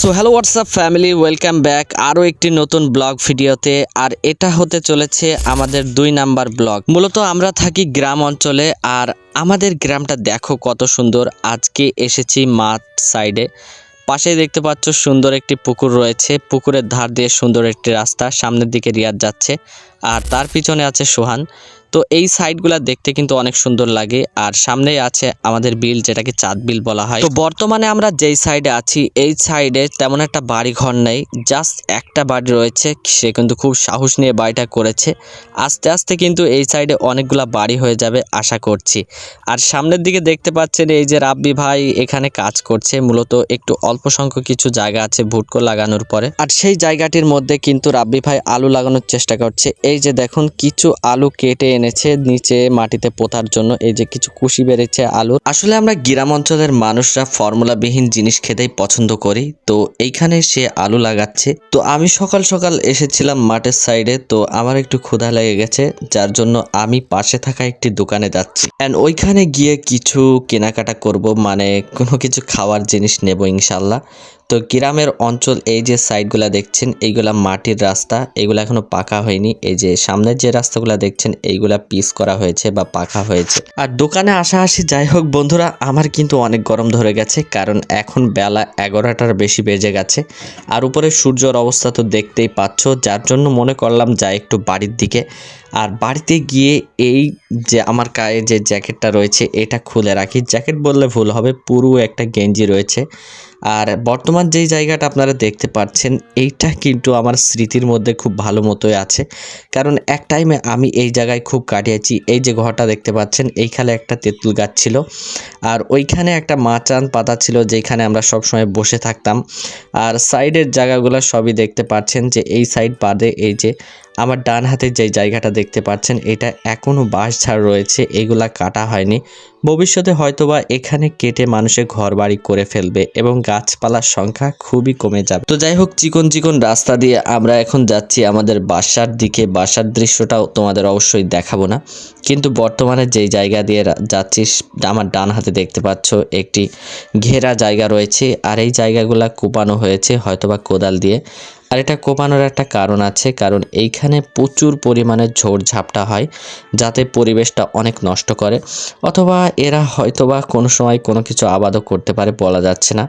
So hello WhatsApp family welcome back আরও একটি নতুন ব্লগ ভিডিওতে, আর এটা হতে চলেছে আমাদের দুই নাম্বার ব্লগ মূলত আমরা থাকি গ্রাম অঞ্চলে, আর আমাদের গ্রামটা দেখো কত সুন্দর। আজকে এসেছি মাঠ সাইডে পাশেই দেখতে পাচ্ছ সুন্দর একটি পুকুর রয়েছে। পুকুরের ধার দিয়ে সুন্দর একটি রাস্তা, সামনের দিকে রিয়াদ যাচ্ছে, আর তার পিছনে আছে সোহান। তো এই সাইডগুলা দেখতে কিন্তু অনেক সুন্দর লাগে। আর সামনেই আছে আমাদের বিল, যেটাকে চাঁদ বিল বলা হয়। তো বর্তমানে আমরা যেই সাইডে আছি, এই সাইডে তেমন একটা বাড়ি ঘর নেই। জাস্ট একটা বাড়ি রয়েছে, সে কিন্তু খুব সাহস নিয়ে বাড়িটা করেছে। আস্তে আস্তে কিন্তু এই সাইডে অনেকগুলা বাড়ি হয়ে যাবে, আশা করছি। আর সামনের দিকে দেখতে পাচ্ছেন এই যে রাব্বি ভাই এখানে কাজ করছে। মূলত একটু অল্প সংখ্যক কিছু জায়গা আছে ভুটকো লাগানোর পরে। আর সেই জায়গাটির মধ্যে কিন্তু রাব্বি ভাই আলু লাগানোর চেষ্টা করছে। এই যে দেখুন, কিছু আলু কেটে এনেছে নিচে মাটিতে পোতার জন্য। এই যে কিছু কুশি বেড়েছে, আলু। আসলে আমরা গ্রাম অঞ্চলের মানুষরা ফর্মুলাবিহীন জিনিস খেতেই পছন্দ করি। তো এইখানে সে আলু লাগাচ্ছে। তো আমি সকাল সকাল এসেছিলাম মাঠের সাইডে। তো আমার একটু ক্ষুধা লেগে গেছে, যার জন্য আমি পাশে থাকা একটি দোকানে যাচ্ছি। অ্যান্ড ওইখানে গিয়ে কিছু কেনাকাটা করব মানে কোনো কিছু খাওয়ার জিনিস নেব ইনশাল্লাহ। তো গ্রামের অঞ্চল এই যে সাইডগুলা দেখছেন, এইগুলা মাটির রাস্তা, এগুলা এখনও পাকা হয়নি। এই যে সামনের যে রাস্তাগুলা দেখছেন, এইগুলা পিস করা হয়েছে বা পাকা হয়েছে। আর দোকানে আসা আসি, যাই হোক বন্ধুরা, আমার কিন্তু অনেক গরম ধরে গেছে, কারণ এখন বেলা এগারোটার বেশি বেজে গেছে। আর উপরে সূর্যর অবস্থা তো দেখতেই পাচ্ছ, যার জন্য মনে করলাম যাই একটু বাড়ির দিকে। আর বাড়িতে গিয়ে এই যে আমার গায়ে যে জ্যাকেটটা রয়েছে, এটা খুলে রাখি। জ্যাকেট বললে ভুল হবে, পুরো একটা গেঞ্জি রয়েছে। আর বর্তমান যেই জায়গাটা আপনারা দেখতে পাচ্ছেন, এইটা কিন্তু আমার স্মৃতির মধ্যে খুব ভালো মতোই আছে। কারণ এক টাইমে আমি এই জায়গায় খুব কাটিয়েছি। এই যে ঘরটা দেখতে পাচ্ছেন, এইখানে একটা তেঁতুল গাছ ছিল। আর ওইখানে একটা মাচান পাতা ছিল যেখানে আমরা সব সময় বসে থাকতাম। আর সাইডের জায়গাগুলো সবই দেখতে পাচ্ছেন যে এই সাইড বাদে এই যে আমার ডান হাতের যে জায়গাটা দেখতে পাচ্ছেন, এটা এখনও বাঁশঝাড় রয়েছে, এগুলা কাটা হয়নি। ভবিষ্যতে হয়তোবা এখানে কেটে মানুষের ঘর বাড়ি করে ফেলবে এবং গাছপালার সংখ্যা খুবই কমে যাবে। তো যাই হোক, চিকন চিকন রাস্তা দিয়ে আমরা এখন যাচ্ছি আমাদের বাসার দিকে। বাসার দৃশ্যটাও তোমাদের অবশ্যই দেখাবো না। কিন্তু বর্তমানে যেই জায়গা দিয়ে যাচ্ছি, আমার ডান হাতে দেখতে পাচ্ছ একটি ঘেরা জায়গা রয়েছে। আর এই জায়গাগুলা কোপানো হয়েছে হয়তোবা কোদাল দিয়ে। আর এটা কোপানোর একটা কারণ আছে, কারণ এইখানে প্রচুর পরিমাণে ঝোড় ঝাপটা হয়, যাতে পরিবেশটা অনেক নষ্ট করে, অথবা এরা হয়তোবা কোনো সময় কোনো কিছু আবাদও করতে পারে বলা যাচ্ছে না।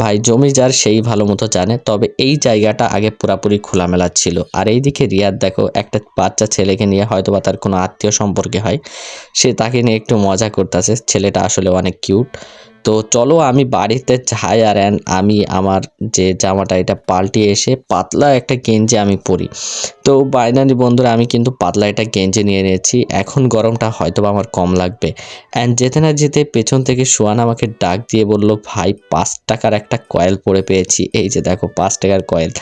ভাই, জমি যার সেই ভালো মতো জানে, তবে এই জায়গাটা আগে পুরাপুরি খোলামেলা ছিল। আর এইদিকে রিয়াদ দেখো, একটা বাচ্চা ছেলেকে নিয়ে হয়তোবা তার কোনো আত্মীয় সম্পর্কে হয়, সে তাকে নিয়ে একটু মজা করতেছে, ছেলেটা আসলে অনেক কিউট। তো চলো আমি বাড়িতে যাই আর আমি আমার যে জামাটা এটা পাল্টে এসে পাতলা একটা গেঞ্জি আমি পরি। তো বাইনারি বন্ধুরা, আমি কিন্তু পাতলা একটা গেঞ্জি নিয়ে নিয়েছি। এখন গরমটা হয়তো আমার কম লাগবে। অ্যান্ড যেতে না যেতে পেছন থেকে সোয়ান আমাকে ডাক দিয়ে বলল, ভাই, পাঁচ টাকার একটা কয়েল পড়ে পেয়েছি। এই যে দেখো, পাঁচ টাকার কয়েল।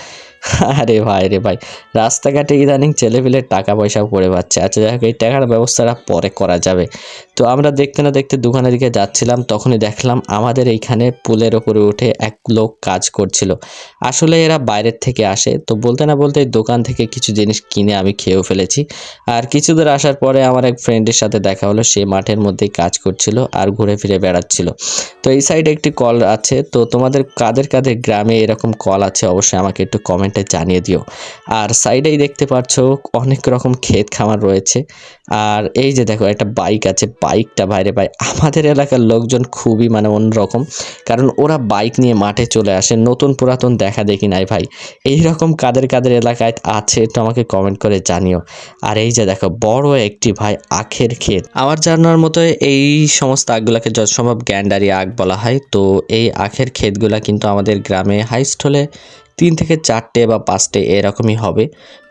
আরে ভাই রে ভাই। রাস্তাঘাটে ইদানিং ছেলেপিলে টাকা পয়সা পড়ে পাচ্ছে আচ্ছা যাই হোক, এই টাকার ব্যবস্থাটা পরে করা যাবে। তো আমরা দেখতে না দেখতে দোকানের দিকে যাচ্ছিলাম, তখনই দেখলাম আমাদের এইখানে পুলের ওপরে উঠে এক লোক কাজ করছিল। আসলে এরা বাইরের থেকে আসে। তো বলতে না বলতে দোকান থেকে কিছু জিনিস কিনে আমি খেয়েও ফেলেছি। আর কিছু দূর আসার পরে আমার এক ফ্রেন্ডের সাথে দেখা হলো। সে মাঠের মধ্যেই কাজ করছিল আর ঘুরে ফিরে বেড়াচ্ছিল। তো এই সাইডে একটি কল আছে। তো তোমাদের কাদের কাদের গ্রামে এরকম কল আছে? অবশ্যই আমাকে একটু কমেন্টে জানিয়ে দিও। আর সাইডেই দেখতে পাচ্ছ অনেক রকম ক্ষেত খামার রয়েছে। আর এই যে দেখো একটা বাইক আছে, বাইকটা বাইরে ভাই, আমাদের এলাকার লোকজন খুবই মানে অন্যরকম। কারণ ওরা বাইক নিয়ে মাঠে চলে আসে, নতুন পুরাতন দেখা দেখি নাই ভাই। এই রকম কাদের কাদের এলাকায় আছে তো আমাকে কমেন্ট করে জানিও। আর এই যে দেখো, বড় একটি ভাই আখের ক্ষেত। আমার জানার মতো এই সমস্ত আগগুলাকে যত সম্ভব গ্যান্ডারি আগ বলা হয়। তো এই আখের ক্ষেতগুলা কিন্তু আমাদের গ্রামে হাইস্ট হলে তিন থেকে চারটে বা পাঁচটে এরকমই হবে।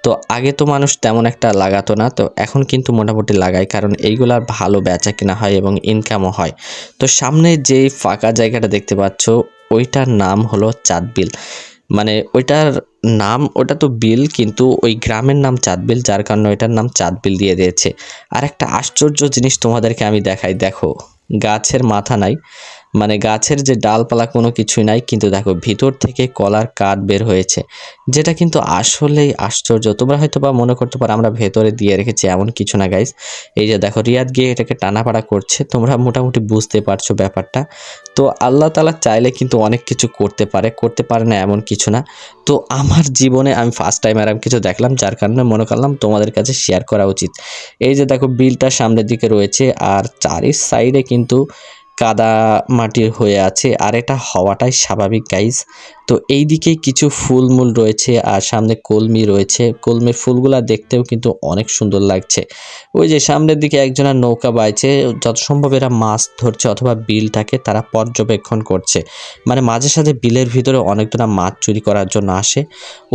তো আগে তো মানুষ তেমন একটা লাগাতো না, তো এখন কিন্তু মোটামুটি লাগায় কারণ এইগুলার ভালো বেচা কেনা হয় এবং ইনকামও হয়। তো সামনে যেই ফাঁকা জায়গাটা দেখতে পাচ্ছ, ওইটার নাম হলো চাঁদবিল। মানে ওইটার নাম, ওটা তো বিল, কিন্তু ওই গ্রামের নাম চাঁদবিল, যার কারণে ওইটার নাম চাঁদবিল দিয়ে দিয়েছে। আর একটা আশ্চর্য জিনিস তোমাদেরকে আমি দেখাই, দেখো, গাছের মাথা নাই। মানে গাছের যে ডালপালা কোনো কিছুই নাই, কিন্তু দেখো ভিতর থেকে কলার কাঠ বের হয়েছে, যেটা কিন্তু আসলেই আশ্চর্য। তোমরা হয়তো বা মনে করতে পারো আমরা ভেতরে দিয়ে রেখেছি এমন কিছু না গাইস এই যে দেখো, রিয়াদ গিয়ে এটাকে টানাপাড়া করছে, তোমরা মোটামুটি বুঝতে পারছ ব্যাপারটা। তো আল্লাহ তালা চাইলে কিন্তু অনেক কিছু করতে পারে করতে পারে না এমন কিছু না। তো আমার জীবনে আমি ফার্স্ট টাইম এরকম কিছু দেখলাম, যার কারণে মনে করলাম তোমাদের কাছে শেয়ার করা উচিত। এই যে দেখো, বিলটা সামনের দিকে রয়েছে, আর চারি সাইডে কিন্তু কাদা মাটির হয়ে আছে আর এটা হওয়াটাই স্বাভাবিক গাইজ তো এই দিকে কিছু ফুলমূল রয়েছে আর সামনে কলমি রয়েছে। কলমির ফুলগুলা দেখতেও কিন্তু অনেক সুন্দর লাগছে। ওই যে সামনের দিকে একজনের নৌকা বাইছে, যত সম্ভব এরা মাছ ধরছে অথবা বিলটাকে তারা পর্যবেক্ষণ করছে। মানে মাঝে সাঝে বিলের ভিতরে অনেকজনা মাছ চুরি করার জন্য আসে।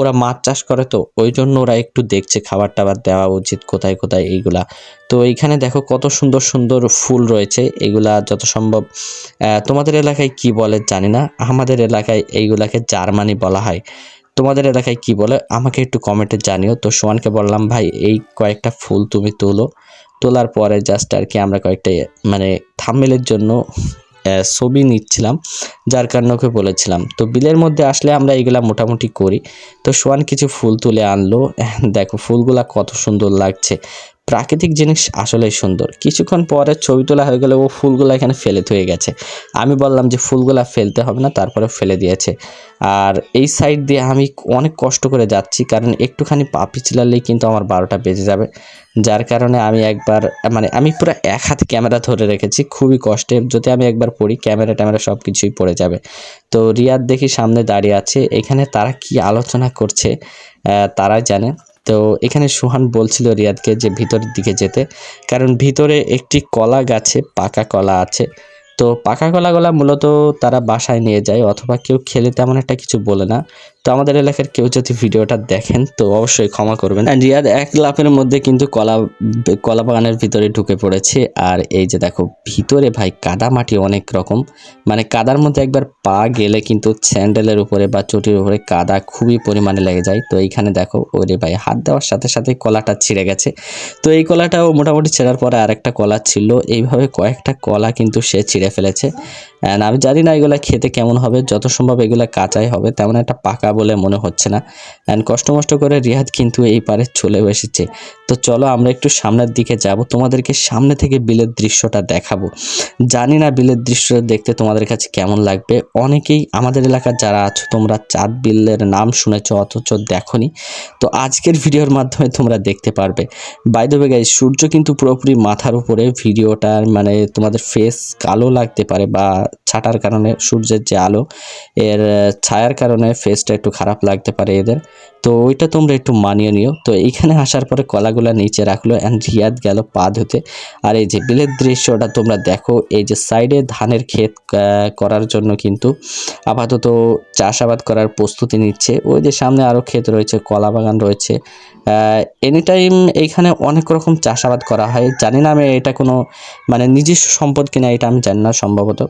ওরা মাছ চাষ করে তো ওই জন্য ওরা একটু দেখছে খাবার টাবার দেওয়া উচিত কোথায় কোথায় এইগুলা। তো এইখানে দেখো কত সুন্দর সুন্দর ফুল রয়েছে। এগুলা যত সম্ভব তোমাদের এলাকায় কি বলে জানি না। আমাদের এলাকায় এইগুলাকে জার্মানি বলা হয়। তোমাদের এলাকায় কি বলে? আমাকে একটু কমেন্টে জানিও। তো সোয়ানকে বললাম, ভাই, এই কয়েকটা ফুল তুমি তোলো। তোলার পরে জাস্ট আর কি আমরা কয়েকটা মানে থাম্বেলের জন্য ছবি নিচ্ছিলাম, যার কারণে ওকে বলেছিলাম। তো বিলের মধ্যে আসলে আমরা এগুলা মোটামুটি করি। তো সোয়ান কিছু ফুল তুলে আনলো। দেখো, ফুলগুলা কত সুন্দর লাগছে। প্রাকৃতিক জিনিস আসলেই সুন্দর। কিছুক্ষণ পরে ছবি তোলা হয়ে গেলে ও ফুলগুলো এখানে ফেলে থয়ে গেছে। আমি বললাম যে ফুলগুলা ফেলতে হবে না তারপরে ফেলে দিয়েছে। আর এই সাইড দিয়ে আমি অনেক কষ্ট করে যাচ্ছি, কারণ একটুখানি পা পিছলালেই কিন্তু আমার বারোটা বেজে যাবে। যার কারণে আমি একবার মানে আমি পুরো এক হাতে ক্যামেরা ধরে রেখেছি, খুবই কষ্টে। যদি আমি একবার পড়ি, ক্যামেরা ট্যামেরা সব কিছুই পড়ে যাবে। তো রিয়াদ দেখি সামনে দাঁড়িয়ে আছে। এখানে তারা কি আলোচনা করছে তারাই জানে। তো এখানে সুহান বলছিল রিয়াদকে যে ভিতরের দিকে যেতে, কারণ ভিতরে একটি কলা গাছে পাকা কলা আছে। তো পাকা কলাগুলা মূলত তারা বাসায় নিয়ে যায়, অথবা কেউ খেলে তেমন একটা কিছু বলে না। তো আমাদের এলাকার কেউ যদি ভিডিওটা দেখেন, তো অবশ্যই ক্ষমা করবেন। আর রিয়াদ এক লাফের মধ্যে কিন্তু কলা কলা বাগানের ভিতরে ঢুকে পড়েছে। আর এই যে দেখো, ভিতরে ভাই কাদা মাটি অনেক রকম। মানে কাদার মধ্যে একবার পা গেলে কিন্তু স্যান্ডেলের উপরে বা চটির উপরে কাদা খুবই পরিমাণে লেগে যায়। তো এইখানে দেখো, ওরে ভাই, হাত দেওয়ার সাথে সাথে কলাটা ছিঁড়ে গেছে। তো এই কলাটাও মোটামুটি ছেঁড়ার পরে আরেকটা কলা ছিল। এইভাবে কয়েকটা কলা কিন্তু সে ছিঁড়ে ফেলেছে। অ্যান্ড আমি জানি না এগুলা খেতে কেমন হবে, যত সম্ভব এগুলা কাঁচাই হবে, তেমন একটা পাকা বলে মনে হচ্ছে না। অ্যান্ড কষ্ট মষ্ট করে রিহাদ কিন্তু এই পারে চলে এসেছে। তো চলো আমরা একটু সামনের দিকে যাব, তোমাদেরকে সামনে থেকে বিলের দৃশ্যটা দেখাবো। জানি না বিলের দৃশ্যটা দেখতে তোমাদের কাছে কেমন লাগবে। অনেকেই আমাদের এলাকার যারা আছো, তোমরা চাঁদ বিলের নাম শুনেছো, অথচ দেখোনি। তো আজকের ভিডিওর মাধ্যমে তোমরা দেখতে পারবে। বাই দ্য গাইজ সূর্য কিন্তু পুরোপুরি মাথার উপরে, ভিডিওটার মানে তোমাদের ফেস কালো লাগতে পারে বা ছাটার কারণে সূর্যের যে আলো, এর ছায়ার কারণে ফেসটা একটু খারাপ লাগতে পারে এদের। তো ওইটা তোমরা একটু মানিয়ে নিও। তো এইখানে আসার পরে কলাগুলো নিচে রাখল অ্যান্ড রিয়াদ গেল পা ধুতে আর এই যে বিলের দৃশ্যটা তোমরা দেখো, এই যে সাইডে ধানের ক্ষেত করার জন্য কিন্তু আপাতত চাষাবাদ করার প্রস্তুতি নিচ্ছে। ওই যে সামনে আরও ক্ষেত রয়েছে, কলা বাগান রয়েছে। এনি টাইম এইখানে অনেক রকম চাষাবাদ করা হয়। জানি না আমি এটা কোনো মানে নিজস্ব সম্পদ কিনা, এটা আমি জানি না সম্ভবত।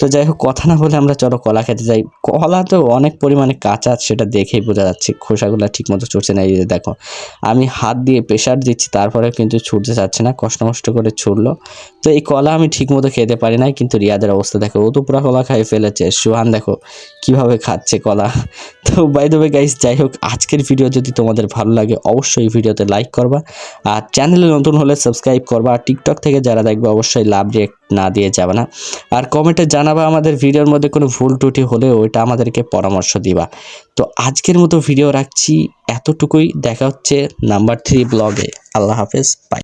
তো যাই হোক, কথা না বলে আমরা চলো কলা খেতে যাই। কলা তো অনেক পরিমাণে কাঁচা সেটা দেখেই বোঝা যাচ্ছে। খোসাগুলো ঠিকমতো ছুটছে না, এই যে দেখো। আমি হাত দিয়ে প্রেশার দিচ্ছি তারপরে কিন্তু ছুটতে চাচ্ছে না, কষ্ট মষ্ট করে ছুটলো। তো এই কলা আমি ঠিকমতো খেতে পারি না কিন্তু রিয়াদের অবস্থা দেখো। ও তো পুরো কলা খাই ফেলেছে। সুহান দেখো কীভাবে খাচ্ছে কলা। তো বাই দ্য গাইস যাই হোক, আজকের ভিডিও যদি তোমাদের ভালো লাগে অবশ্যই ভিডিওতে লাইক করবা। আর চ্যানেলে নতুন হলে সাবস্ক্রাইব করবা। আর টিকটক থেকে যারা দেখবে, অবশ্যই লাভ রিয়েক্ট না দিয়ে যাবে না। আর কমেন্টে জানাবা আমাদের ভিডিওর মধ্যে কোনো ভুল ত্রুটি হলে ওইটা আমাদেরকে পরামর্শ দিবা। তো আজকের মতো ভিডিও রাখছি। এতটুকুই। দেখা হচ্ছে নাম্বার থ্রি ব্লগে আল্লাহ হাফেজ। বাই